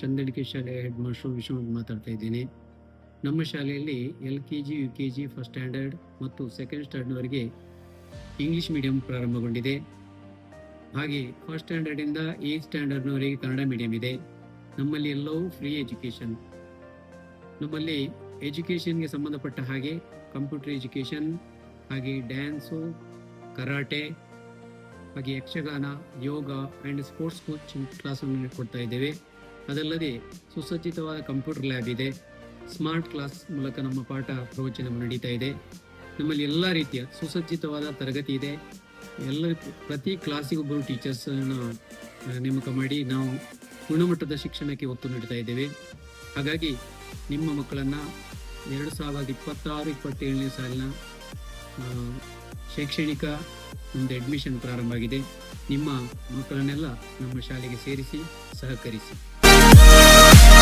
ಚಂದಡಿಕೆ ಶಾಲೆಯ head master Vishwanath ಮಾತಾಡ್ತಾ ಇದ್ದೀನಿ. ನಮ್ಮ ಶಾಲೆಯಲ್ಲಿ L K G U K G first standard ಮತ್ತು ಸೆಕೆಂಡ್ ಸ್ಟ್ಯಾಂಡರ್ಡ್ವರೆಗೆ ಇಂಗ್ಲಿಷ್ ಮೀಡಿಯಂ ಪ್ರಾರಂಭಗೊಂಡಿದೆ. ಹಾಗೆ ಫಸ್ಟ್ ಸ್ಟ್ಯಾಂಡರ್ಡಿಂದ ಏತ್ ಸ್ಟ್ಯಾಂಡರ್ಡ್ನವರೆಗೆ ಕನ್ನಡ ಮೀಡಿಯಂ ಇದೆ. ನಮ್ಮಲ್ಲಿ ಎಲ್ಲವೂ ಫ್ರೀ ಎಜುಕೇಷನ್ ನಮ್ಮಲ್ಲಿ ಎಜುಕೇಷನ್ಗೆ ಸಂಬಂಧಪಟ್ಟ ಹಾಗೆ ಕಂಪ್ಯೂಟರ್ ಎಜುಕೇಷನ್ ಹಾಗೆ ಡ್ಯಾನ್ಸು ಕರಾಟೆ ಹಾಗೆ Yakshagana yoga and sports coaching ಕ್ಲಾಸನ್ನು ಕೊಡ್ತಾ ಇದ್ದೇವೆ. ಅದಲ್ಲದೆ ಸುಸಜ್ಜಿತವಾದ ಕಂಪ್ಯೂಟರ್ ಲ್ಯಾಬ್ ಇದೆ. ಸ್ಮಾರ್ಟ್ ಕ್ಲಾಸ್ ಮೂಲಕ ನಮ್ಮ ಪಾಠ ಪ್ರವಚನ ನಡೀತಾ ಇದೆ. ನಮ್ಮಲ್ಲಿ ಎಲ್ಲ ರೀತಿಯ ಸುಸಜ್ಜಿತವಾದ ತರಗತಿ ಇದೆ. ಎಲ್ಲ ಪ್ರತಿ ಕ್ಲಾಸಿಗೊಬ್ಬರು ಟೀಚರ್ಸನ್ನು ನೇಮಕ ಮಾಡಿ ನಾವು ಗುಣಮಟ್ಟದ ಶಿಕ್ಷಣಕ್ಕೆ ಒತ್ತು ನೀಡ್ತಾ ಇದ್ದೇವೆ. ಹಾಗಾಗಿ ನಿಮ್ಮ ಮಕ್ಕಳನ್ನು ಎರಡು ಸಾವಿರದ ಇಪ್ಪತ್ತಾರು, ಇಪ್ಪತ್ತೇಳನೇ ಸಾಲಿನ ಶೈಕ್ಷಣಿಕ ಒಂದು ಅಡ್ಮಿಷನ್ ಪ್ರಾರಂಭ ಆಗಿದೆ. ನಿಮ್ಮ ಮಕ್ಕಳನ್ನೆಲ್ಲ ನಮ್ಮ ಶಾಲೆಗೆ ಸೇರಿಸಿ, ಸಹಕರಿಸಿ. Yeah.